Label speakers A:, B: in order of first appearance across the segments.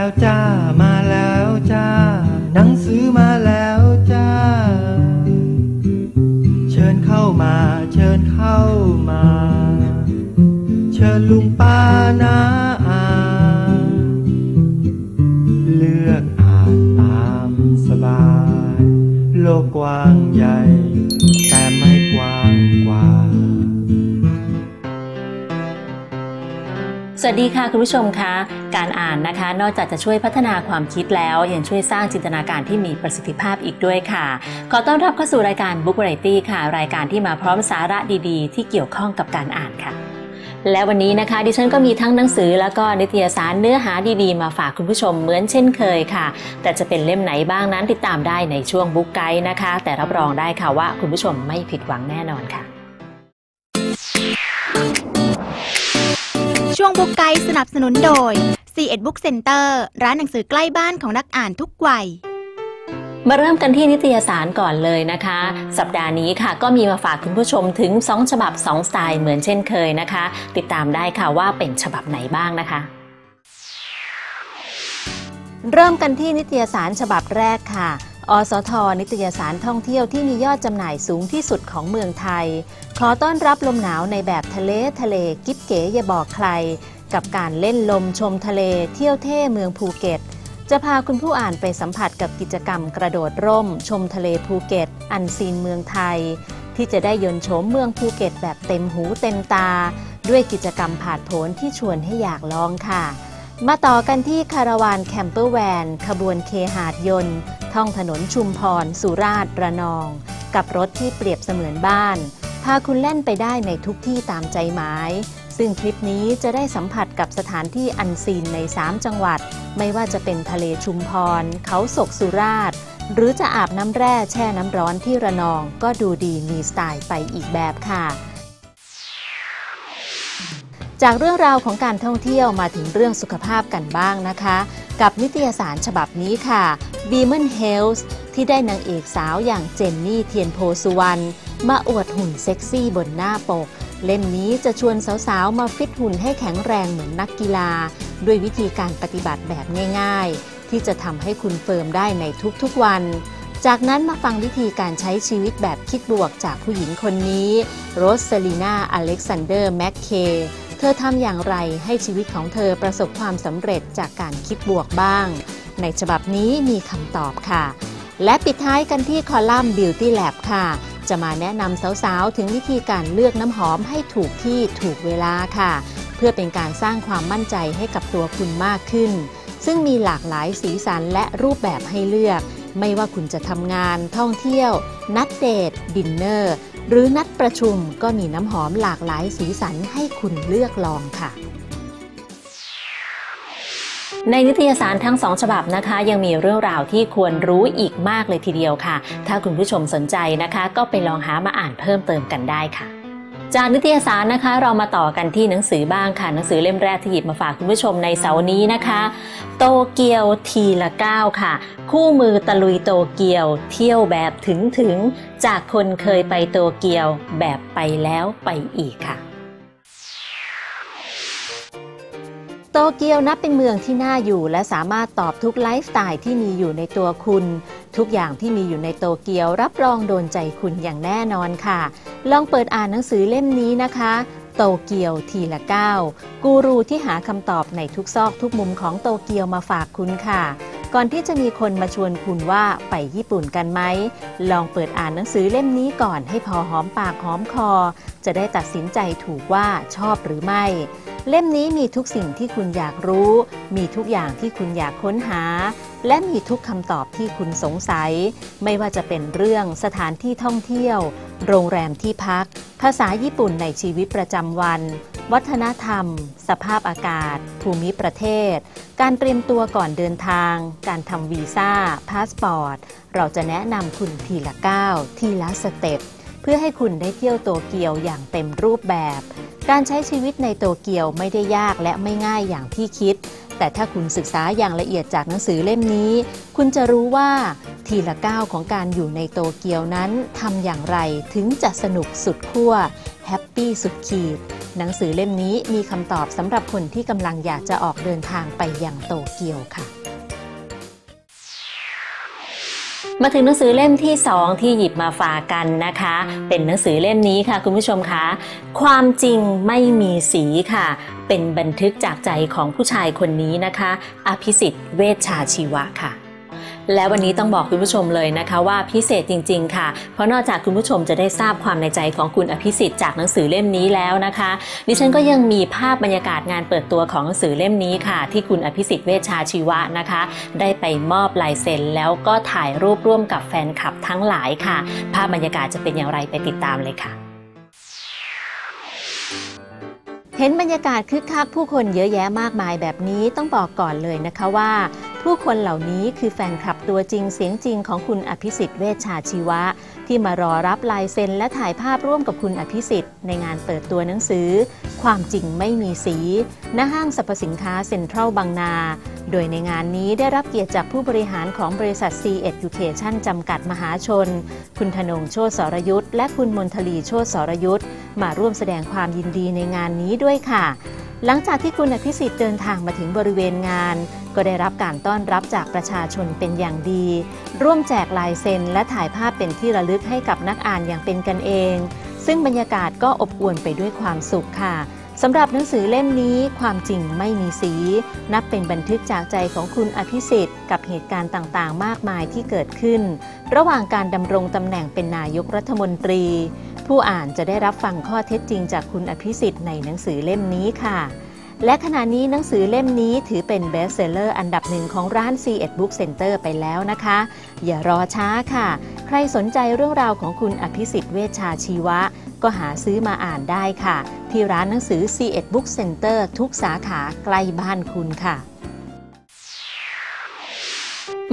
A: แล้วจ้า มาแล้วจ้า หนังสือมาแล้วจ้า เชิญเข้ามา เชิญเข้ามา เชิญลุงป้านา วั
B: สดีค่ะคุณผู้ชมคะ การอ่านนะคะ นอกจากจะช่วยพัฒนาความคิดแล้ว ยังช่วยสร้างจินตนาการที่มีประสิทธิภาพอีกด้วยค่ะ ขอต้อนรับเข้าสู่รายการ Book Variety ค่ะ รายการที่มาพร้อมสาระดีๆ ที่เกี่ยวข้องกับการอ่านค่ะ และวันนี้นะคะ ดิฉันก็มีทั้งหนังสือ แล้วก็นิตยสารเนื้อหาดีๆ มาฝากคุณผู้ชมเหมือนเช่นเคยค่ะ แต่จะเป็นเล่มไหนบ้างนั้นติดตามได้ในช่วงบุ๊กไกด์นะคะ แต่รับรองได้ค่ะว่าคุณผู้ชมไม่ผิดหวังแน่นอนค่ะ
C: ช่วงบุ๊กไกด์สนับสนุนโดย c ีเอ็ดบุ๊กเซ็นเตอร์ร้านหนังสือใกล้บ้านของนักอ่านทุกวัย
B: มาเริ่มกันที่นิตยสารก่อนเลยนะคะ สัปดาห์นี้ค่ะก็มีมาฝากคุณผู้ชมถึง 2 ฉบับ 2 สไตล์เหมือนเช่นเคยนะคะ ติดตามได้ค่ะว่าเป็นฉบับไหนบ้างนะคะ เริ่มกันที่นิตยสารฉบับแรกค่ะอสท นิตยสารท่องเที่ยวที่มียอดจำหน่ายสูงที่สุดของเมืองไทย ขอต้อนรับลมหนาวในแบบทะเลทะเลกิ๊บเก๋อย่าบอกใคร กับการเล่นลมชมทะเลเที่ยวเท่เมืองภูเก็ต จะพาคุณผู้อ่านไปสัมผัสกับกิจกรรมกระโดดร่ม ชมทะเลภูเก็ต อันซีนเมืองไทย ที่จะได้ยนโฉมเมืองภูเก็ตแบบเต็มหูเต็มตา ด้วยกิจกรรมผาดโผนที่ชวนให้อยากลองค่ะ มาต่อกันที่คาราวานแคมเปอร์แวน ขบวนเคหาดยนต์ ท่องถนนชุมพร สุราษฎร์ระนอง กับรถที่เปรียบเสมือนบ้าน พาคุณเล่นไปได้ในทุกที่ตามใจหมาย ซึ่งทริปนี้จะได้สัมผัสกับสถานที่อันซีนใน 3 จังหวัด ไม่ว่าจะเป็นทะเลชุมพร เขาศกสุราษฎร์หรือจะอาบน้ำแร่แช่น้ำร้อนที่ระนอง ก็ดูดีมีสไตล์ไปอีกแบบค่ะ จากเรื่องราวของการท่องเที่ยวมาถึงเรื่องสุขภาพกันบ้างนะคะ กับนิตยสารฉบับนี้ค่ะ v i m e n Health ที่ได้นางเอกสาวอย่างเจนนี่เทียนโพสุวรรณมาอวดหุ่นเซ็กซี่บนหน้าปก เล่มนี้จะชวนสาวๆ มาฟิตหุ่นให้แข็งแรงเหมือนนักกีฬา ด้วยวิธีการปฏิบัติแบบง่าย ๆ ที่จะทำให้คุณเฟิร์มได้ในทุกๆวันจากนั้นมาฟังวิธีการใช้ชีวิตแบบคิดบวกจากผู้หญิงคนนี้ โรสเซลีนาอเล็กซานเดอร์ แมคเค เธอทำอย่างไรให้ชีวิตของเธอประสบความสำเร็จจากการคิดบวกบ้าง ในฉบับนี้มีคำตอบค่ะ และปิดท้ายกันที่คอลัมน์ Beauty Lab ค่ะ จะมาแนะนำสาวๆ ถึงวิธีการเลือกน้ำหอมให้ถูกที่ถูกเวลาค่ะ เพื่อเป็นการสร้างความมั่นใจให้กับตัวคุณมากขึ้น ซึ่งมีหลากหลายสีสันและรูปแบบให้เลือก ไม่ว่าคุณจะทำงาน ท่องเที่ยว นัดเดทดินเนอร์ หรือนัดประชุมก็มีน้ำหอมหลากหลายสีสันให้คุณเลือกลองค่ะในนิตยสารทั้งสองฉบับนะคะ ยังมีเรื่องราวที่ควรรู้อีกมากเลยทีเดียวค่ะ ถ้าคุณผู้ชมสนใจนะคะ ก็ไปลองหามาอ่านเพิ่มเติมกันได้ค่ะ จากนิตยสารนะคะเรามาต่อกันที่หนังสือบ้างค่ะ หนังสือเล่มแรกที่หยิบมาฝากคุณผู้ชมในเสาร์นี้นะคะ โตเกียวทีละก้าวค่ะ คู่มือตะลุยโตเกียว เที่ยวแบบถึงถึง จากคนเคยไปโตเกียวแบบไปแล้วไปอีกค่ะ โตเกียวนับเป็นเมืองที่น่าอยู่ และสามารถตอบทุกไลฟ์สไตล์ที่มีอยู่ในตัวคุณ ทุกอย่างที่มีอยู่ในโตเกียวรับรองโดนใจคุณอย่างแน่นอนค่ะ ลองเปิดอ่านหนังสือเล่มนี้นะคะ โตเกียวทีละก้าวกูรูที่หาคำตอบในทุกซอกทุกมุมของโตเกียวมาฝากคุณค่ะก่อนที่จะมีคนมาชวนคุณว่าไปญี่ปุ่นกันไหม ลองเปิดอ่านหนังสือเล่มนี้ก่อนให้พอหอมปากหอมคอ จะได้ตัดสินใจถูกว่าชอบหรือไม่ เล่มนี้มีทุกสิ่งที่คุณอยากรู้ มีทุกอย่างที่คุณอยากค้นหา และมีทุกคำตอบที่คุณสงสัย ไม่ว่าจะเป็นเรื่องสถานที่ท่องเที่ยว โรงแรมที่พัก ภาษาญี่ปุ่นในชีวิตประจำวัน วัฒนธรรม สภาพอากาศ ภูมิประเทศ การเตรียมตัวก่อนเดินทาง การทำวีซ่า พาสปอร์ต เราจะแนะนำคุณทีละก้าวทีละสเต็ป เพื่อให้คุณได้เที่ยวโตเกียวอย่างเต็มรูปแบบ การใช้ชีวิตในโตเกียวไม่ได้ยากและไม่ง่ายอย่างที่คิด แต่ถ้าคุณศึกษาอย่างละเอียดจากหนังสือเล่มนี้ คุณจะรู้ว่าทีละก้าวของการอยู่ในโตเกียวนั้นทำอย่างไรถึงจะสนุกสุดขั้วแฮปปี้สุดขีด หนังสือเล่มนี้มีคำตอบสำหรับคนที่กำลังอยากจะออกเดินทางไปยังโตเกียวค่ะ มาถึงหนังสือเล่มที่ 2 ที่หยิบมาฝากกันนะคะ เป็นหนังสือเล่มนี้ค่ะ คุณผู้ชมคะความจริงไม่มีสีค่ะ เป็นบันทึกจากใจของผู้ชายคนนี้นะคะ อภิสิทธิ์เวชชาชีวะค่ะ และวันนี้ต้องบอกคุณผู้ชมเลยนะคะว่าพิเศษจริง ๆ ค่ะ เพราะนอกจากคุณผู้ชมจะได้ทราบความในใจของคุณอภิสิทธิ์จากหนังสือเล่มนี้แล้วนะคะ ดิฉันก็ยังมีภาพบรรยากาศงานเปิดตัวของหนังสือเล่มนี้ค่ะ ที่คุณอภิสิทธิ์เวชชาชีวะนะคะ ได้ไปมอบลายเซ็น แล้วก็ถ่ายรูปร่วมกับแฟนคลับทั้งหลายค่ะ ภาพบรรยากาศจะเป็นอย่างไรไปติดตามเลยค่ะเห็นบรรยากาศคึกคักผู้คนเยอะแยะมากมายแบบนี้ต้องบอกก่อนเลยนะคะว่า ผู้คนเหล่านี้คือแฟนคลับตัวจริงเสียงจริงของคุณอภิสิทธิ์เวชชาชีวะ ที่มารอรับลายเซ็นและถ่ายภาพร่วมกับคุณอภิสิทธิ์ในงานเปิดตัวหนังสือ ความจริงไม่มีสี ณ ห้างสรรพสินค้าเซ็นทรัลบางนา โดยในงานนี้ได้รับเกียรติจากผู้บริหารของบริษัท C Education จำกัดมหาชน คุณธนงโชติสรยุทธ์และคุณมนทลีโชติสรยุทธ์มาร่วมแสดงความยินดีในงานนี้ด้วยค่ะหลังจากที่คุณอภิสิทธิ์เดินทางมาถึงบริเวณงาน ก็ได้รับการต้อนรับจากประชาชนเป็นอย่างดี ร่วมแจกลายเซ็น และถ่ายภาพเป็นที่ระลึกให้กับนักอ่านอย่างเป็นกันเอง ซึ่งบรรยากาศก็อบอวลไปด้วยความสุขค่ะสำหรับหนังสือเล่มนี้ความจริงไม่มีสี นับเป็นบันทึกจากใจของคุณอภิสิทธิ์กับเหตุการณ์ต่างๆ มากมายที่เกิดขึ้น ระหว่างการดำรงตำแหน่งเป็นนายกรัฐมนตรี ผู้อ่านจะได้รับฟังข้อเท็จจริงจากคุณอภิสิทธิ์ในหนังสือเล่มนี้ค่ะ และขณะนี้หนังสือเล่มนี้ถือเป็นเบสเซลเลอร์อันดับหนึ่งของร้าน c 1 Book Center ไปแล้วนะคะ อย่ารอช้าค่ะ ใครสนใจเรื่องราวของคุณอภิสิทธิ์เวชชาชีวะ ก็หาซื้อมาอ่านได้ค่ะ ที่ร้านหนังสือ c 1 Book Center ทุกสาขาใกล้บ้านคุณค่ะ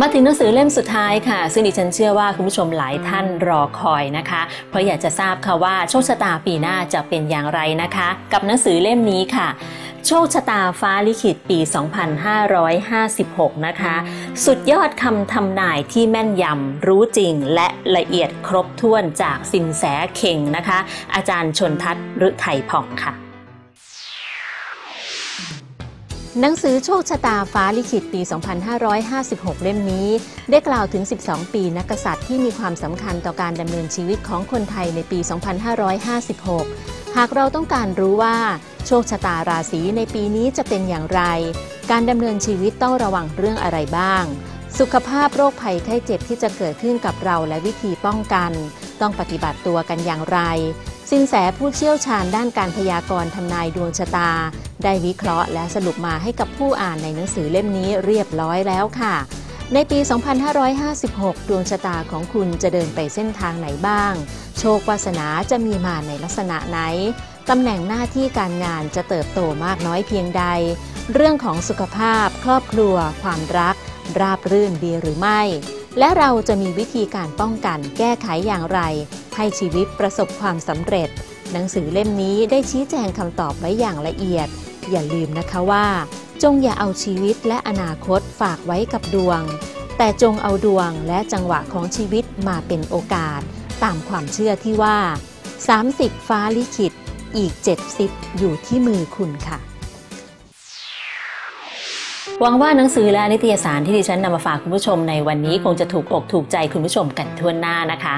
B: มาถึงหนังสือเล่มสุดท้ายค่ะ ซึ่งดิฉันเชื่อว่าคุณผู้ชมหลายท่านรอคอยนะคะ เพราะอยากจะทราบค่ะว่าโชคชะตาปีหน้าจะเป็นอย่างไรนะคะ กับหนังสือเล่มนี้ค่ะ โชคชะตาฟ้าลิขิตปี 2556 นะคะ สุดยอดคำทำนายที่แม่นยำรู้จริงและละเอียดครบถ้วนจากสินแสเข่งนะคะ อาจารย์ชนทัศน์ฤทัยผ่องค่ะหนังสือโชคชะตาฟ้าลิขิตปี 2556 เล่มนี้ ได้กล่าวถึง 12 ปีนักษัตริย์ที่มีความสำคัญต่อการดำเนินชีวิตของคนไทยในปี 2556 หากเราต้องการรู้ว่า โชคชะตาราศีในปีนี้จะเป็นอย่างไร การดำเนินชีวิตต้องระวังเรื่องอะไรบ้าง สุขภาพโรคภัยไข้เจ็บที่จะเกิดขึ้นกับเราและวิธีป้องกัน ต้องปฏิบัติตัวกันอย่างไรสินแสผู้เชี่ยวชาญด้านการพยากรณ์ทำนายดวงชะตา ได้วิเคราะห์และสรุปมาให้กับผู้อ่านในหนังสือเล่มนี้เรียบร้อยแล้วค่ะ ในปี 2556 ดวงชะตาของคุณจะเดินไปเส้นทางไหนบ้าง โชควาสนาจะมีมาในลักษณะไหน ตำแหน่งหน้าที่การงานจะเติบโตมากน้อยเพียงใด เรื่องของสุขภาพ ครอบครัว ความรัก ราบรื่นดีหรือไม่ และเราจะมีวิธีการป้องกันแก้ไขอย่างไร ให้ชีวิตประสบความสำเร็จ หนังสือเล่มนี้ได้ชี้แจงคำตอบไว้อย่างละเอียด อย่าลืมนะคะว่า จงอย่าเอาชีวิตและอนาคตฝากไว้กับดวง แต่จงเอาดวงและจังหวะของชีวิตมาเป็นโอกาส ตามความเชื่อที่ว่า 30 ฟ้าลิขิต อีก 70 อยู่ที่มือคุณค่ะหวังว่าหนังสือและนิตยสารที่ดิฉันนำมาฝากคุณผู้ชมในวันนี้คงจะถูกอกถูกใจคุณผู้ชมกันทั่วหน้านะคะ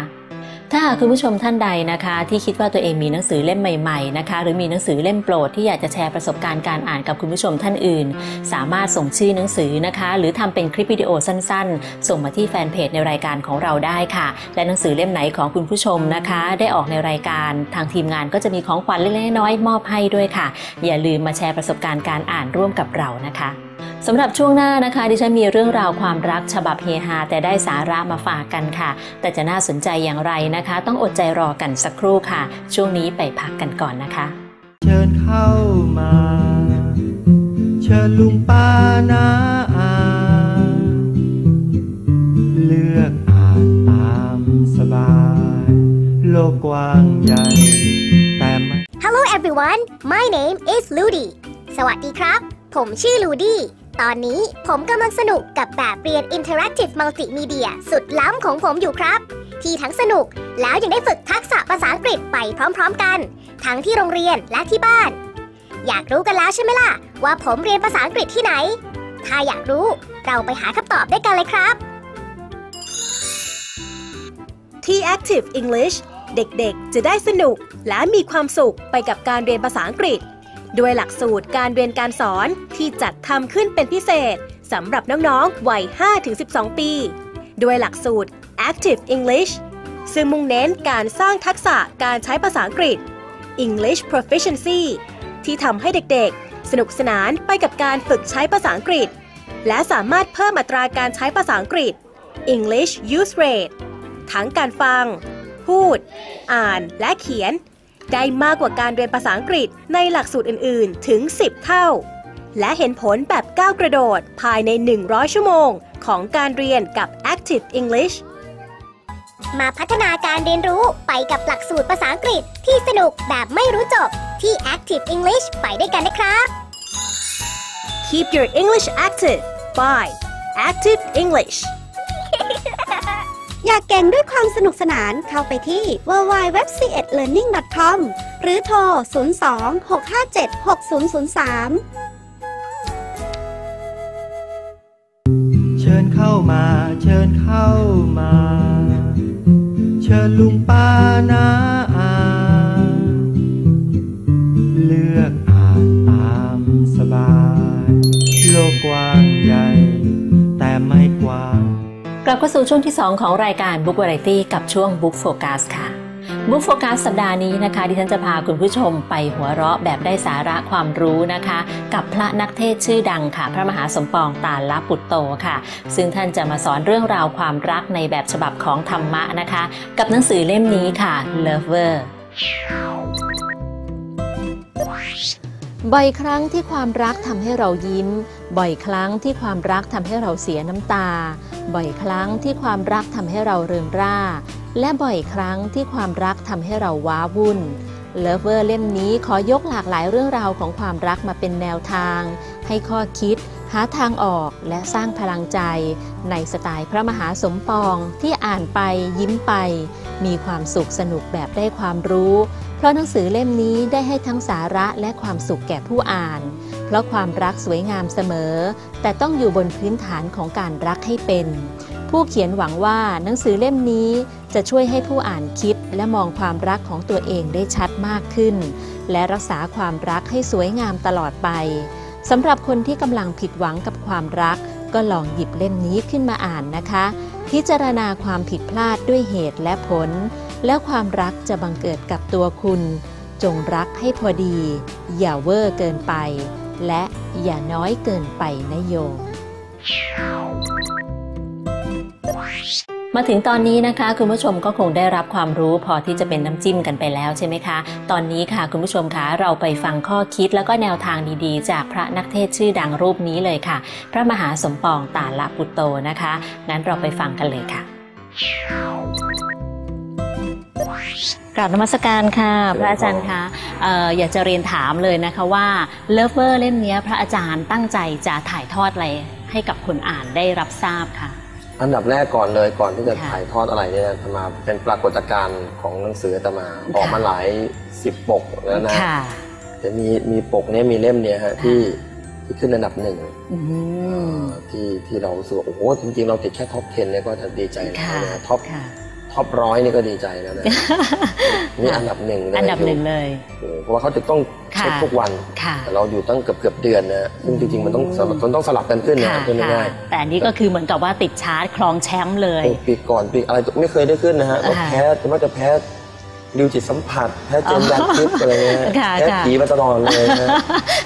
B: ถ้าหากคุณผู้ชมท่านใดนะคะ ที่คิดว่าตัวเองมีหนังสือเล่มใหม่ๆนะคะ หรือมีหนังสือเล่มโปรดที่อยากจะแชร์ประสบการณ์การอ่านกับคุณผู้ชมท่านอื่น สามารถส่งชื่อหนังสือนะคะ หรือทำเป็นคลิปวิดีโอสั้นๆ ส่งมาที่แฟนเพจในรายการของเราได้ค่ะ และหนังสือเล่มไหนของคุณผู้ชมนะคะ ได้ออกในรายการทางทีมงานก็จะมีของขวัญเล็กๆน้อยๆมอบให้ด้วยค่ะ อย่าลืมมาแชร์ประสบการณ์การอ่านร่วมกับเรานะคะ สำหรับช่วงหน้านะคะ ดิฉันมีเรื่องราวความรักฉบับเฮฮาแต่ได้สาระมาฝากกันค่ะ แต่จะน่าสนใจอย่างไรนะคะ ต้องอดใจรอกันสักครู่ค่ะ ช่วงนี้ไปพักกันก่อนนะคะ
A: เชิญเข้ามา เชิญลุงป้านาอาเลือกอ่านตามสบาย โลกกว้างใหญ่ แต่ไม่
D: Hello everyone my name is Ludi สวัสดีครับ ผมชื่อลูดี้ ตอนนี้ผมกำลังสนุกกับแบบเรียน Interactive Multimedia สุดล้ำของผมอยู่ครับ ที่ทั้งสนุกแล้วยังได้ฝึกทักษะภาษาอังกฤษไปพร้อมๆกัน ทั้งที่โรงเรียนและที่บ้าน อยากรู้กันแล้วใช่ไหมล่ะ ว่าผมเรียนภาษาอังกฤษที่ไหน ถ้าอยากรู้เราไปหาคำตอบด้วยกันเลยครับ
E: ที่ Active English เด็กๆ จะได้สนุกและมีความสุขไปกับการเรียนภาษาอังกฤษ ด้วยหลักสูตรการเรียนการสอนที่จัดทำขึ้นเป็นพิเศษสำหรับน้องๆ วัย 5-12 ปี ด้วยหลักสูตร Active English ซึ่งมุ่งเน้นการสร้างทักษะการใช้ภาษาอังกฤษ English Proficiency ที่ทำให้เด็กๆ สนุกสนานไปกับการฝึกใช้ภาษาอังกฤษ และสามารถเพิ่มอัตราการใช้ภาษาอังกฤษ English Use Rate ทั้งการฟัง พูด อ่านและเขียน ได้มากกว่าการเรียนภาษาอังกฤษในหลักสูตรอื่น ๆ ถึง 10 เท่า และเห็นผลแบบก้าวกระโดดภายใน 100 ชั่วโมง ของการเรียนกับ Active English
D: มาพัฒนาการเรียนรู้ไปกับหลักสูตรภาษาอังกฤษที่สนุกแบบไม่รู้จบที่ Active English ไปด้วยกันนะครับ
E: Keep your English active by Active English
F: อยากเก่งด้วยความสนุกสนานเข้าไปที่ www.learning.com หรือโทร 02-657-6003
A: เชิญเข้ามา เชิญเข้ามา เชิญลุงป้านา ลับ
B: เข้าสู่ช่วงที่ 2 ของรายการ Book Variety กับช่วง Book Focus ค่ะ Book Focus สัปดาห์นี้นะคะ ดิฉันจะพาคุณผู้ชมไปหัวเราะแบบได้สาระความรู้นะคะ กับพระนักเทศชื่อดังค่ะ พระมหาสมปองตาลปุตโตค่ะ ซึ่งท่านจะมาสอนเรื่องราวความรักในแบบฉบับของธรรมะนะคะ กับหนังสือเล่มนี้ค่ะ Lover บ่อยครั้งที่ความรักทำให้เรายิ้ม บ่อยครั้งที่ความรักทำให้เราเสียน้ำตา บ่อยครั้งที่ความรักทำให้เราเริงร่า และบ่อยครั้งที่ความรักทำให้เราว้าวุ่นเลเวอร์เล่มนี้ขอยกหลากหลายเรื่องราวของความรักมาเป็นแนวทาง ให้ข้อคิด หาทางออกและสร้างพลังใจ ในสไตล์พระมหาสมปองที่อ่านไปยิ้มไป มีความสุขสนุกแบบได้ความรู้ เพราะหนังสือเล่มนี้ได้ให้ทั้งสาระและความสุขแก่ผู้อ่าน เพราะความรักสวยงามเสมอ แต่ต้องอยู่บนพื้นฐานของการรักให้เป็น ผู้เขียนหวังว่าหนังสือเล่มนี้จะช่วยให้ผู้อ่านคิดและมองความรักของตัวเองได้ชัดมากขึ้น และรักษาความรักให้สวยงามตลอดไปสำหรับคนที่กำลังผิดหวังกับความรัก ก็ลองหยิบเล่มนี้ขึ้นมาอ่านนะคะ พิจารณาความผิดพลาดด้วยเหตุและผล แล้วความรักจะบังเกิดกับตัวคุณ จงรักให้พอดี อย่าเวอร์เกินไป และอย่าน้อยเกินไปนะโยมมาถึงตอนนี้นะคะ คุณผู้ชมก็คงได้รับความรู้พอที่จะเป็นน้ำจิ้มกันไปแล้วใช่ไหมคะ ตอนนี้ค่ะคุณผู้ชมคะเราไปฟังข้อคิดแล้วก็แนวทางดีๆ จากพระนักเทศชื่อดังรูปนี้เลยค่ะ พระมหาสมปองตาลปุตโตนะคะ งั้นเราไปฟังกันเลยค่ะ กราบนมัสการค่ะ พระอาจารย์คะเอ่ออยากจะเรียนถามเลยนะคะว่าเลิฟเวอร์เล่มนี้พระอาจารย์ตั้งใจจะถ่ายทอดอะไรให้กับคนอ่านได้รับทราบค่ะ
G: อันดับแรกก่อนเลยก่อนที่จะ
B: ค่ะ
G: ถ่ายทอดอะไรเนี่ยอาตมาเป็นปรากฏการณ์ของหนังสืออาตมาออกมาหลายสิบปกแล้วนะ
B: ค่ะ
G: จะมีมีปกเนี้ยมีเล่มเนี้ยฮะที่ที่ขึ้นอันดับหนึ่ง
B: อืม
G: ที่ที่เรารู้สึกว่าโอ้โหจริงๆ เราติดแค่ท็อป 10 เนี่ยก็จะดีใจแล้ว
B: ค่ะ
G: นะท็อป
B: ค่ะ
G: ท็อปร้อยนี่ก็ดีใจแล้วนะนี่อันดับหนึ่งเลย
B: อันดับหนึ่งเลย
G: โอ้โหเพราะว่าเขาจะต้องเช็ค
B: ค่ะ
G: ทุกวัน
B: ค่ะ
G: แต่เราอยู่ตั้งเกือบเกือบเดือนนะซึ่งจริงๆมันต้องสลับมันต้องสลับกันขึ้นนะ
B: ค่ะ
G: ขึ้น
B: ค่ะ
G: ง่าย
B: แต่อันนี้ก็คือเหมือนกับว่าติดชาร์ตครองแชมป์เลย
G: โอ้ปีก่อนปีอะไรไม่เคยได้ขึ้นนะฮะ
B: อ่า
G: ก็แพ้จะว่าจะแพ้ดิวจิตสัมผัสแพ้เจนยันทิพย์อะไรเงี้ย
B: ค่ะ
G: แพ้
B: ค่ะ
G: ผีมาตลอดเลยนะ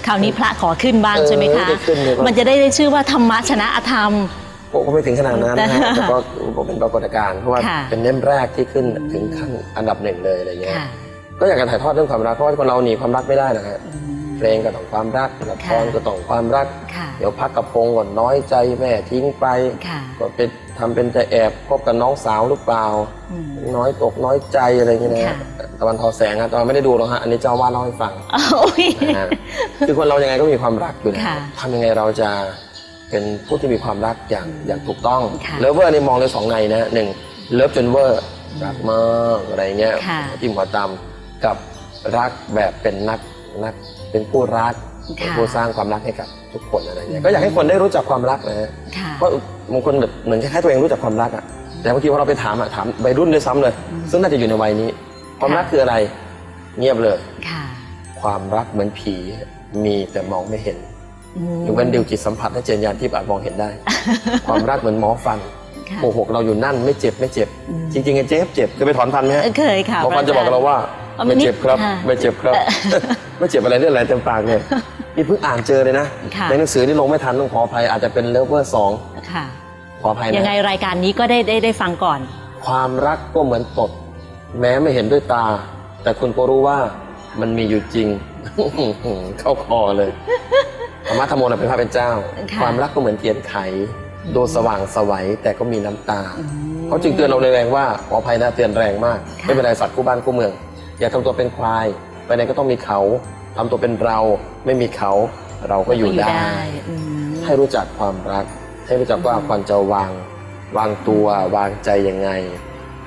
B: คราวนี้พระขอขึ้นบ้าง
G: เออ
B: ใช่ไหมคะ
G: ได้ขึ้นเลยก็
B: มันจะได้ได้ชื่อว่าธรรมะชนะอธรรม
G: ผมก็ไม่ถึงขนาดนั้นนะฮะแต่ก็เป็นปรากฏการณ์เพราะว่า
B: ค่ะ
G: เป็นเล่มแรกที่ขึ้นถึงขั้นอันดับหนึ่งเลยอะไรเงี้ย
B: ค่ะ
G: ก็อยากจะถ่ายทอดเรื่องความรักเพราะว่าคนเราหนีความรักไม่ได้นะฮะเพลงก็ต้องความรักละคร
B: ค่ะ
G: ก็ต้องความรัก
B: ค่ะ
G: เดี๋ยวพักกระพงก่อนน้อยใจแม่ทิ้งไป
B: ค่ะ
G: ก็เป็นทำเป็นจะแอบคบกับน้องสาวหรือเปล่า
B: อืม
G: น้อยตกน้อยใจอะไรอย่างเงี้ยนะ
B: ค่ะ
G: ตะวันทอแสงอะตอนไม่ได้ดูหรอกฮะอันนี้เจ้าอาว่าสเล่าให้ฟัง
B: โอ้ย
G: นะฮะคือคนเรายังไงก็มีความรักอยู่แล้ว
B: ค่ะ
G: ทำยังไงเราจะ เป็นผู้ที่มีความรักอย่างอย่างถูกต้อง
B: ค่ะ
G: เลิฟเวอร์นี่มองในสองในนะฮะหนึ่งเลิฟจนเวอร์รักมากอะไรเงี้ย
B: ค่ะ
G: ที่หัวตำกับรักแบบเป็นนักนักเป็นผู้รักเป็นผู้สร้างความรักให้กับทุกคนอะไรเงี้ยก็อยากให้คนได้รู้จักความรักนะฮะ
B: ค่ะ
G: เพราะบางคนแบบเหมือนคล้ายๆตัวเองรู้จักความรักอะแต่บางทีพอเราไปถามอะถามวัยรุ่นด้วยซ้ำเลย
B: อืม
G: ซึ่งน่าจะอยู่ในวัยนี้ ความรักคืออะไรเงียบเลย
B: ค่ะ
G: ความรักเหมือนผีมีแต่มองไม่เห็น
B: อืม
G: ยกเว้นดิวจิตสัมผัสและเจนยานที่อาจมองเห็นได้ ความรักเหมือนหมอฟัน
B: ค่ะ
G: โกหกเราอยู่นั่นไม่เจ็บไม่เจ็บ
B: อืม
G: จริงๆไอ้เจ็บเจ็บเคยไปถอนฟันไหมฮะ
B: เออเคยค่ะ
G: หมอฟันจะบอกกับเราว่า
B: อ๋อ
G: ไม่เจ็บครับ
B: ค่ะ
G: ไม่เจ็บครับ ไม่เจ็บอะไรเลือดไหลเต็มปากเนี่ยนี่เพิ่งอ่านเจอเลยนะ
B: ค่ะ
G: ในหนังสือที่ลงไม่ทันต้องขออภัยอาจจะเป็นเลเวอร์สอง
B: ค่ะ
G: ขออภัยนะ
B: ยังไงรายการนี้ก็ได้ได้ได้ฟังก่อน
G: ความรักก็เหมือนตด แม้ไม่เห็นด้วยตา แต่คุณก็รู้ว่ามันมีอยู่จริง เข้าคอเลย ธรรมะธรรมโมนะเป็นพระเป็นเจ้า
B: ค่ะ
G: ความรักก็เหมือนเทียนไขดูสว่างสวัยแต่ก็มีน้ำตา
B: อืม
G: เขาจึงเตือนเราแรงๆว่าขออภัยนะเตือนแรงมาก
B: ค่ะ
G: ไม่เป็นไรสัตว์คู่บ้านคู่เมือง อย่าทำตัวเป็นควายไปไหนก็ต้องมีเขาทำตัวเป็นเราไม่มีเขาเราก็อยู่ได้
B: อืม
G: ให้รู้จักความรัก ให้รู้จักว่าควรจะวางวางตัววางใจยังไง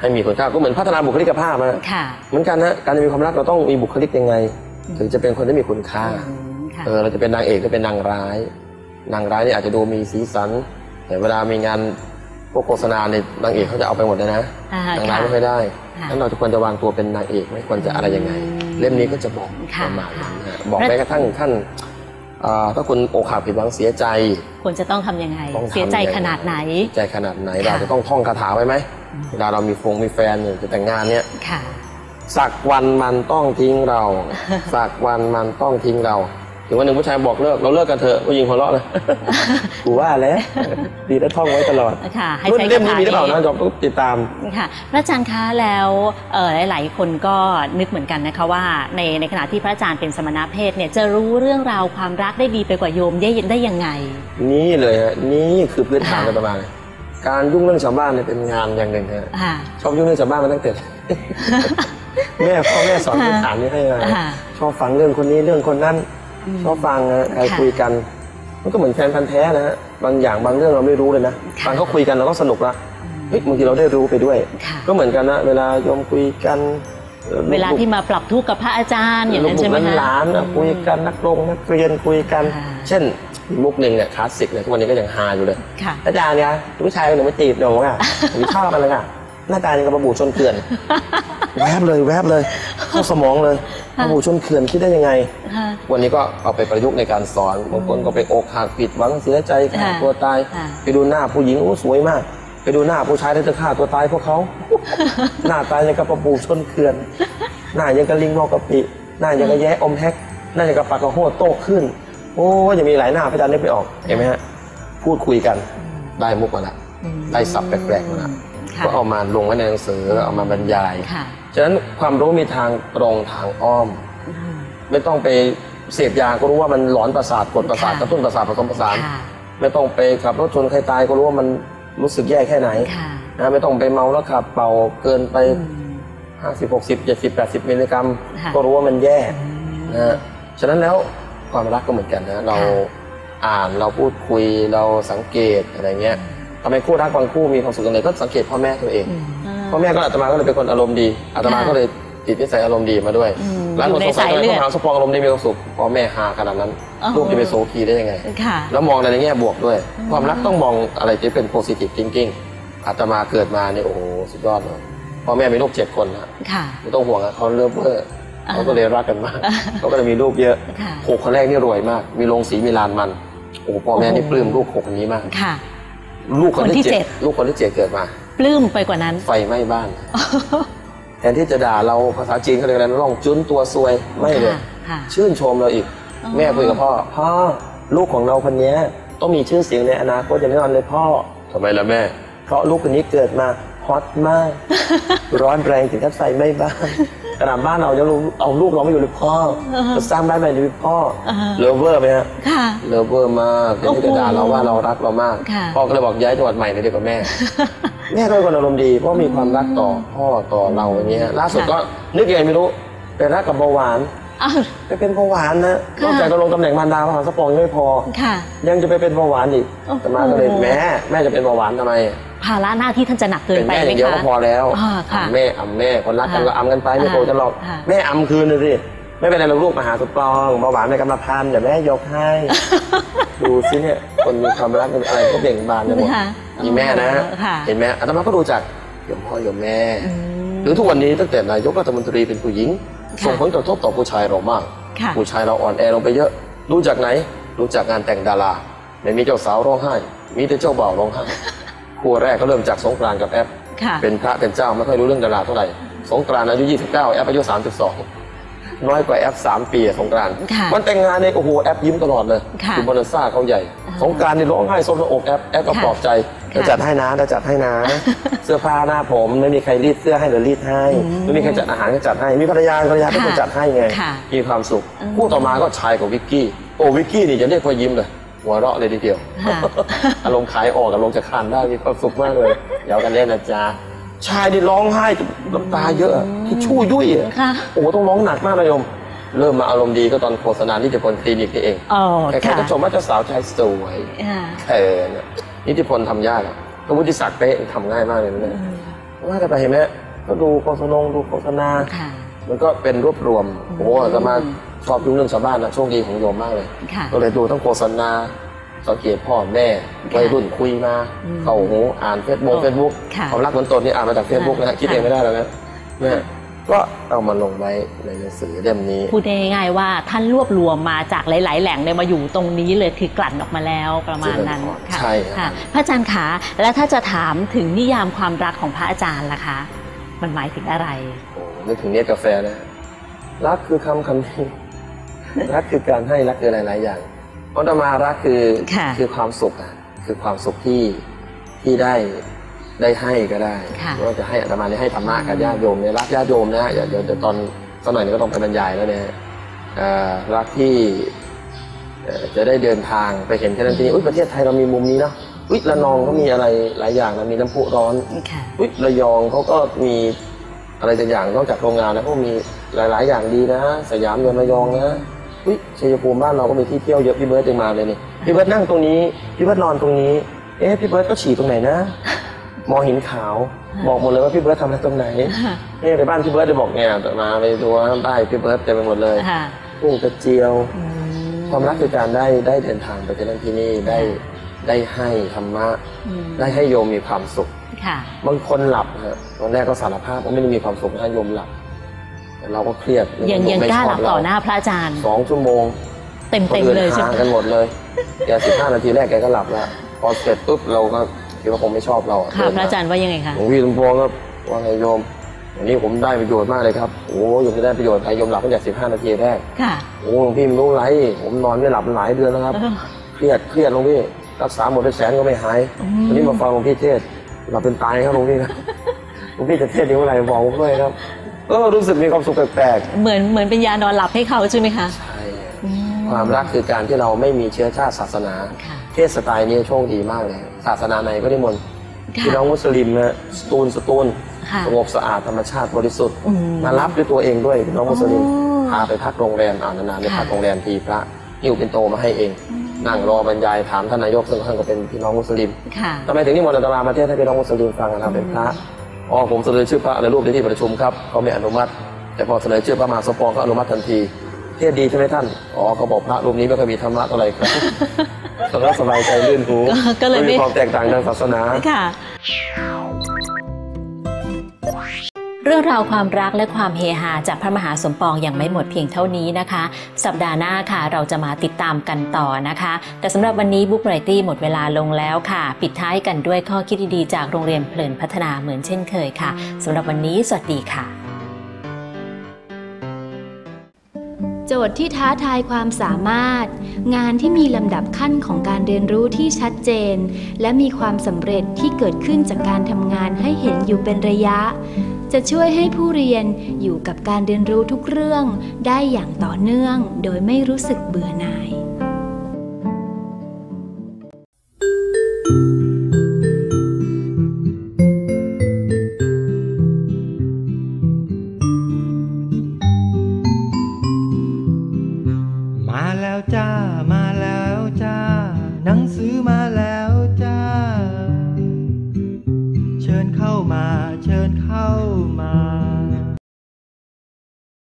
G: ให้มีคุณค่าก็เหมือนพัฒนาบุคลิกภาพนะ
B: ค่ะ
G: เหมือนกันนะการจะมีความรักเราต้องมีบุคลิกยังไง ถึงจะเป็นคนที่มีคุณค่า
B: อืมค่ะ
G: เออเราจะเป็นนางเอกหรือเป็นนางร้าย นางร้ายนี่อาจจะดูมีสีสัน แต่เวลามีงานพวกโฆษณาเนี่ยนางเอกเขาจะเอาไปหมดเลยนะ
B: อ่านา
G: งร้ายไม่ค่อยได้
B: ค่ะ
G: นั้นเราจะควรจะวางตัวเป็นนางเอกไม่ควรจะอะไรยังไง
B: อืม
G: เล่มนี้ก็จะบอก
B: ค่ะ
G: ประมาณนั้นนะบอกแม้กระทั่งขั้นอ่าถ้าคุณอกหักผิดหวังเสียใจ
B: ควรจะต้องทำยังไง
G: ต้องทำ
B: เสียใจ
G: ยังไง
B: ขนาดไหน
G: ใจขนาดไหน
B: ค่ะ
G: เราจะต้องท่องคาถาไว้ไหม
B: อืม
G: เวลาเรามีฟงมีแฟนเนี่ยจะแต่งงานเนี่ย
B: ค่ะ
G: สักวันมันต้องทิ้งเรา สักวันมันต้องทิ้งเรา ถึงวันหนึ่งผู้ชายบอกเลิกเราเลิกกันเถอะผู้หญิงหัวเราะเลยกูว่าแล้วดีแล้วท่องไว้ตลอด
B: ค่ะให้
G: รุ่น
B: ใช้
G: เล่มนี้
B: คาถา
G: มีหรือเปล่านะจอมต้องติดตาม
B: ค่ะพระอาจารย์คะแล้วเออหลาย ๆ คนก็นึกเหมือนกันนะคะว่า ในในขณะที่พระอาจารย์เป็นสมณเพศเนี่ยจะรู้เรื่องราวความรักได้ดีไปกว่าโยมได้ได้ยังไง
G: นี่เลยฮะนี่คือพื้นฐาน
B: ค่ะ
G: โดยประมาณเลยการยุ่งเรื่องชาวบ้านเนี่ยเป็นงานอย่างหนึ่งฮะ
B: ค่ะ
G: ชอบยุ่งเรื่องชาวบ้านมาตั้งแต่แม่พ่อแม่สอนพื้นฐานนี้ให้มา
B: ค่ะ
G: ชอบฟังเรื่องคนนี้เรื่องคนนั้น
B: ม
G: ชอบฟังนะใคร
B: ค่ะ
G: คุยกัน มันก็เหมือนแฟนพันธ์แท้นะฮะบางอย่างบางเรื่องเราไม่รู้เลยนะ
B: ค่ะ
G: ฟังเขาคุยกันเราก็สนุกละเฮ้ยบางทีเราได้รู้ไปด้วย
B: ค่ะ
G: ก็เหมือนกันนะเวลาโยมคุยกันอ่อ
B: เวลาที่มาปรับทุกข์กับพระอาจารย์อย่างนั้นใช่ไหม
G: ลูก
B: คะ
G: ๆหลานๆนะคุยกันนักลงนักเรียนคุยกัน
B: ค่ะ
G: เช่นมุกหนึ่งเนี่ยคลาสสิกเลยทุกวันนี้ก็ยังฮาอยู่เลย
B: ค่ะ
G: อาจารย์เนี่ยผู้ชายหนูมาจีบหนูอะผมชอบมันเลยอะ หน้าตาอย่างกับปลาบูชนเกลื่อน แวบเลยแวบเลยเข้าสมองเลยปลาบูชนเกลื่อนคิดได้ยังไง
B: ค่ะ
G: วันนี้ก็เอาไปประยุกต์ในการสอนบางคนก็ไปอกหักผิดหวังเสียใจฆ่า
B: ค่ะ
G: ตัวตาย
B: ค่ะ
G: ไปดูหน้าผู้หญิงโอ้สวยมาก ไปดูหน้าผู้ชายแล้วจะฆ่าตัวตายพวกเขาหน้าตายอย่างกับปลาบูชนเกลื่อน หน้าอย่างกับลิงมอกกะปิหน้าอย่างกับแย้อมแฮกหน้าอย่างกับปลากระโหดโตขึ้น โอ้ยยังมีหลายหน้าพระอาจารย์นึกไม่ออกเห็นไหมฮะพูดคุยกันได้มุกมาละ
B: อืม
G: ได้ศัพท์แปลกๆมาละ
B: ค่ะ
G: ก็เอามาลงไว้ในหนังสือเอามาบรรยาย
B: ค่ะ
G: ฉะนั้นความรู้มีทางตรงทางอ้อม
B: อืม
G: ไม่ต้องไปเสพยาก็รู้ว่ามันหลอนประสาทกดประสาท
B: ค่ะ
G: กระตุ้นประสาทผสมประสาน
B: ค่ะ
G: ไม่ต้องไปขับรถชนใครตายก็รู้ว่ามันรู้สึกแย่แค่ไหน
B: ค่ะ
G: นะไม่ต้องไปเมาแล้วขับเป่าเกินไป
B: อืม
G: 50 60 70 80มิลลิกรัม
B: ค่ะ
G: ก็รู้ว่ามันแย่
B: อืม
G: นะฮะฉะนั้นแล้วความรักก็เหมือนกันนะเรา
B: ค่ะ
G: อ่านเราพูดคุยเราสังเกตอะไรเงี้ย ทำไมคู่รักบางคู่มีความสุขกันเลยก็สังเกตพ่อแม่ตัวเอง
B: อืม
G: พ่อแม่ก็อาตมาก็เลยเป็นคนอารมณ์ดีอาตมา
B: ค่ะ
G: ก็เลยติดนิสัยอารมณ์ดีมาด้วย
B: อืม
G: หลายคน
B: อยู่
G: ส
B: ใน
G: งสัย
B: สาย
G: ทำไม
B: เลื
G: ต้
B: อ
G: อ
B: ด
G: งหาสปองอารมณ์ดีมีความสุขพ่อแม่หาขนาดนั้น
B: อ๋อ
G: ลูกจะไปโซคีได้ยังไง
B: ค่ะ
G: แล้วมองในแง่บวกด้วย ความรักต้องมองอะไรที่เป็น positive thinking อาตมาเกิดมาเนี่ยโอ้โหสุดยอดเลยพ่อแม่มีลูกเจ็ดคนนะ
B: ค่ะ
G: ไม่ต้องห่วงอะเขาเลิฟเวอร์
B: อ่า
G: เขาก็เลยรักกันมากเขาก็เลยมีลูกเยอะ
B: ค่ะ
G: หกคนแรกนี่รวยมาก มีโรงสีมีลานมันโอ้โหพ่อแม่นี่ปลื้มลูกหกคนนี้มาก
B: ค่ะ
G: ลูกคน
B: คนที่
G: ที่
B: เจ็
G: เจ็
B: ด
G: ดลูกคนที่เจ็ดเกิดมา
B: ปลื้มไปกว่านั้น
G: ไฟไหม้บ้าน แทนที่จะด่าเราภาษาจีนเขาเรียกอะไรนะร่องจุนตัวซวยไม่เลย
B: ค่ะค่ะ
G: ชื่นชมเราอีก
B: อ๋อ
G: แม่คุยกับพ่อ พ่อลูกของเราคนเนี้ยต้องมีชื่อเสียงในอนาคตอย่างแน่นอนเลยพ่อทำไมล่ะแม่ เพราะลูกคนนี้เกิดมาฮอตมาก ร้อนแรงถึงกับไฟไหม้บ้าน ขนาดบ้านเรายังรู้เอาลูกเราไม่อยู่เลยพ่อจะสร้างบ้านใหม่เลยพ่อ
B: อ่า
G: เลิฟเวอร์ไหมฮะ
B: ค่ะ
G: เลิฟเวอร์มากเป็นที่จะด่าเราว่าเรารักเรามาก
B: ค่ะ
G: พ่อก็เลยบอกย้ายจังหวัดใหม่เลยดีกว่าแม่ แม่ก็เป็นคนอารมณ์ดี เพราะมีความรักต่อพ่อต่อเราอย่างเงี้ยล่าสุดก็นึกยังไงไม่รู้ไปรักกับเบาหวาน
B: อ้าว
G: ไปเป็นเบาหวานนะ
B: ค่ะ
G: นอกจากจะลงตำแหน่งมารดาพระมหาสปองยังไม่พอ
B: ค่ะ
G: ยังจะไปเป็นเบาหวานอีก
B: โอ้โห
G: แต่มาก็เลยแม่แม่จะเป็นเบาหวานทำไม
B: ภาระหน้าที่ท่านจะหนักเกิน
G: เป็น
B: ไป
G: แม่อ
B: ไหม
G: ย่างเดียว
B: คะ
G: ก็พอแล้ว
B: อ่าค่ะ
G: อ่ำแม่อ่ำแม่คนรักกัน
B: อ่า
G: ก็อ่ำกันไปไม่โกรธกันหรอก
B: ค่ะ
G: แม่อ่ำคืนเลยสิไม่เป็นไรเราลูกมาหาสปองเบาหวานในกรรมพันธุ์เดี๋ยวแม่ยกให้ ดูสิเนี่ยคนมีความรักเป็นอะไรก็เบ่งบานไปหมด
B: ค่ะ
G: มีแม่นะ
B: ค่ะ
G: เห็นไหมอาตมาก็ดูจากโยมพ่อโยมแม่
B: อืม
G: หรือทุกวันนี้ตั้งแต่นายกรัฐมนตรีเป็นผู้หญิง
B: ค่ะ
G: ส่งผลกระทบต่อผู้ชายเรามาก
B: ค่ะ
G: ผู้ชายเราอ่อนแอลงไปเยอะรู้จากไหนรู้จากงานแต่งดาราไม่มีเจ้าสาวร้องไห้ มีแต่เจ้าบ่าวร้องไห้ คู่แรกก็เริ่มจากสงกรานต์กับแอป
B: ค่ะ
G: เป็นพระเป็นเจ้าไม่ค่อยรู้เรื่องดาราเท่าไหร่ สงกรานต์อายุ 29 แอปอายุ 32 น้อยกว่าแอป 3 ปีอะสงกรานต์
B: ค่ะ
G: มันแต่งงานเนี่ยโอ้โหแอปยิ้มตลอดเลย
B: ค่ะ
G: ณบอลซ่าเขาใหญ่ สงกรานต์นี่ร้องไห้ซบหน้าอกแอปแอปก็
B: ค่ะ
G: ปลอบใจ
B: ค่ะ
G: จะจัดให้นะจะจัดให้นะ เสื้อผ้าหน้าผมไม่มีใครรีดเสื้อให้หรือรีดให้
B: อืม
G: ไม่มีใครจัดอาหารก็จัดให้มีภรรยาภรรยาก็
B: ค่ะ
G: จะจัดให้ไง
B: ค่ะ
G: มีความสุข
B: อืม
G: คู่ต่อมาก็ชายกับวิกกี้โอ้วิกกี้นี่จะเรียกว่ายิ้มเลย หัวเราะเลยทีเดียว
B: ค่ะ
G: อารมณ์ขายออกอารมณ์จะคานได้มีความสุขมากเลยเดี๋ยวกันเล่นนะจ๊ะชายนี่ร้องไห้จนน้ำตาเยอะทิชชู่ยุ่ยอะ
B: ค่ะ
G: โอ้โหต้องร้องหนักมากนะโยม เริ่มมาอารมณ์ดีก็ตอนโฆษณานิติพลคลินิกนี่เอง
B: อ๋อ
G: ใคร
B: ค่ะ
G: ๆก็ชมว่าเจ้าสาวใจสวย
B: ค่ะ
G: เออเนี่ยนิติพลทำยากอะก็วุฒิศักดิ์เป๊ะทำง่ายมากเลยนะเนี่ย
B: อืม
G: ว่ากันไปเห็นไหมก็ดูโฆษณาดูโฆษณา
B: ค่ะ
G: มันก็เป็นรวบรวม โอ้โหจะมา ชอบยุ่งเรื่องชาวบ้านนะโชคดีของโยมมากเลย
B: ค่ะ
G: ก็เลยดูทั้งโฆษณาสังเกตพ่อแม่
B: ค่ะ
G: วัยรุ่นคุยมา
B: อืม
G: เข้าหูอ่านเฟซบุ๊ก
B: โอ้
G: เฟซบุ๊ก
B: ค่ะ
G: ความรักเหมือนตนนี่อ่านมาจากเฟซบุ๊กนะฮะ
B: ค่ะ
G: คิดเองไม่ได้แล้วนะเนี่ยก็เอามาลงไว้ในหนังสือเล่มนี้
B: พูดได้ง่ายๆว่าท่านรวบรวมมาจากหลาย ๆ แหล่งเนี่ยมาอยู่ตรงนี้เลยคือกลั่นออกมาแล้วประมาณนั้นค่ะ
G: ใช่ครับ
B: ค่ะ พระอาจารย์คะแล้วถ้าจะถามถึงนิยามความรักของพระอาจารย์ล่ะคะ มันหมายถึงอะไร
G: โอ้นึกถึงเนตกาแฟนะ รักคือคำคำนี้ รักคือการให้รักคือหลาย ๆ อย่างอัตมารักคือ
B: ค่ะ
G: คือความสุขอะคือความสุขที่ที่ได้ได้ให้ก็ได้
B: ค่ะ
G: ว่าจะให้อาตมาเนี่ยให้ธรรมะกับญาติโยมเนี่ยรักญาติโยมนะเดี๋ยวเดี๋ยวเดี๋ยวตอนสักหน่อยนี้ก็ต้องไปบรรยายแล้วเนี่ยเอ่อรักที่เอ่อจะได้เดินทางไปเห็นแค่นั้นทีนี้อุ้ยประเทศไทยเรามีมุมนี้เนาะอุ้ยระนองก็มีอะไรหลายอย่างนะมีน้ำพุร้อน
B: ค่ะ
G: อุ๊ยระยองเขาก็มีอะไรต่างอย่างนอกจากโรงงานแล้วก็มีหลาย ๆ อย่างดีนะ สยามยนต์ระยองนะ อุ๊ยชัยภูมิบ้านเราก็มีที่เที่ยวเยอะพี่เบิร์ดยังมาเลยนี่พี่เบิร์ดนั่งตรงนี้พี่เบิร์ดนอนตรงนี้ เอ๊ะพี่เบิร์ดก็ฉี่ตรงไหนนะ มองหินขาวบอกหมดเลยว่าพี่เบิร์ดทำอะไรตรงไหนเนี่ยไปบ้านพี่เบิร์ดจะบอกเนี่ยแต่มาไปดูว่าใต้พี่เบิร์ดเต็มไปหมดเลย
B: ค่ะ
G: กุ้งกระเจียว
B: อืม
G: ความรักคือการได้ได้เดินทางไปที่นั่นที่นี่ได้ได้ให้ธรรมะ
B: อืม
G: ได้ให้โยมมีความสุข
B: ค่ะ
G: บางคนหลับฮะตอนแรกก็สารภาพว่าไม่ได้มีความสุขนะโยมหลับแต่ เราก็เครียด
B: ยังยัง
G: ไม่
B: กล้า
G: ช
B: ห
G: อ
B: ลับต่อหน้าพระอาจารย์
G: สองชั่วโมง
B: เต็ม
G: คน
B: เต็ม
G: อื่น
B: เลยใช่
G: หา
B: ไหม
G: กันหมดเลยแกสิบห้านาทีแรกแกก็หลับแล้วพอเสร็จปุ๊บเราก็คิดว่าคงไม่ชอบเราอ
B: ค่ะ
G: เดิน
B: พระ
G: มา
B: อาจารย์ว่ายังไงคะ
G: หลวงพี่หลวงพ่อก็ว่าไงโยมวันนี้ผมได้ประโยชน์มากเลยครับโอ้โยมจะได้ประโยชน์อะไรโยมหลับตั้งแต่สิบห้านาทีแรก
B: ค่ะ
G: โอ้หลวงพี่ไม่รู้ไรผมนอนไม่หลับหลายเดือนแล้วครับ
B: เออ
G: เครียดเครียดหลวงพี่รักษาหมดไปแสนก็ไม่หาย
B: อืม
G: วันนี้มาฟังหลวงพี่เทศน์เราเป็นตายครับหลวงพี่ครับหลวงพี่จะเทศน์ถึงเมื่อไหร่บอกผมด้วยครับ ก็รู้สึกมีความสุขแปลก
B: เหมือนเหมือนเป็นยานอนหลับให้เขาใช่ไหมคะ
G: ๆใช่
B: อื
G: ความรักคือการที่เราไม่มีเชื้อชาติศาสนา
B: ค่ะ
G: เทศสไตล์นี้โชคดีมากเลยศาสนาไหนก็ได้มนต์
B: ค่ะ
G: พี่น้องมุสลิมนะสตูลสตูล
B: ค่ะ
G: สงบสะอาดธรรมชาติบริสุทธิ์
B: อืม
G: มารับด้วยตัวเองด้วยพี่น้องมุสลิม
B: อ๋อ
G: พาไปพักโรงแรมอ่านนานๆไป
B: ค่ะ
G: พักโรงแรมทีพระหิ้วเป็นโตมาให้เอง นั่งรอบรรยายถามท่านนายกซึ่งท่านก็เป็นพี่น้องมุสลิม
B: ค่ะ
G: ทำไมถึงนิมนต์อาตมามาเทศน์ให้พี่น้องมุสลิมฟังนะครับเป็นพระ อ๋อผมเสนอชื่อพระในรูปในที่ประชุมครับเขาไม่อนุมัติ แต่พอเสนอชื่อพระมหาสมปองก็อนุมัติทันทีเทศน์ดีใช่ไหมท่าน อ๋อเขาบอกพระรูปนี้ไม่เคอยมีธรรมะอะไรครับก็สบายใจลื่นหู
B: ก็ก็เลยไม่
G: มีความแตกต่างทางศาสนา
B: ค่ะ เรื่องราวความรักและความเฮฮาจากพระมหาสมปองยังไม่หมดเพียงเท่านี้นะคะ สัปดาห์หน้าค่ะเราจะมาติดตามกันต่อนะคะ แต่สำหรับวันนี้บุ๊กไรตี้หมดเวลาลงแล้วค่ะ ปิดท้ายกันด้วยข้อคิดดีๆจากโรงเรียนเพลินพัฒนาเหมือนเช่นเคยค่ะสำหรับวันนี้สวัสดีค่ะ
H: โจทย์ที่ท้าทายความสามารถ งานที่มีลำดับขั้นของการเรียนรู้ที่ชัดเจน และมีความสำเร็จที่เกิดขึ้นจากการทำงานให้เห็นอยู่เป็นระยะ จะช่วยให้ผู้เรียนอยู่กับการเรียนรู้ทุกเรื่องได้อย่างต่อเนื่องโดยไม่รู้สึกเบื่อหน่าย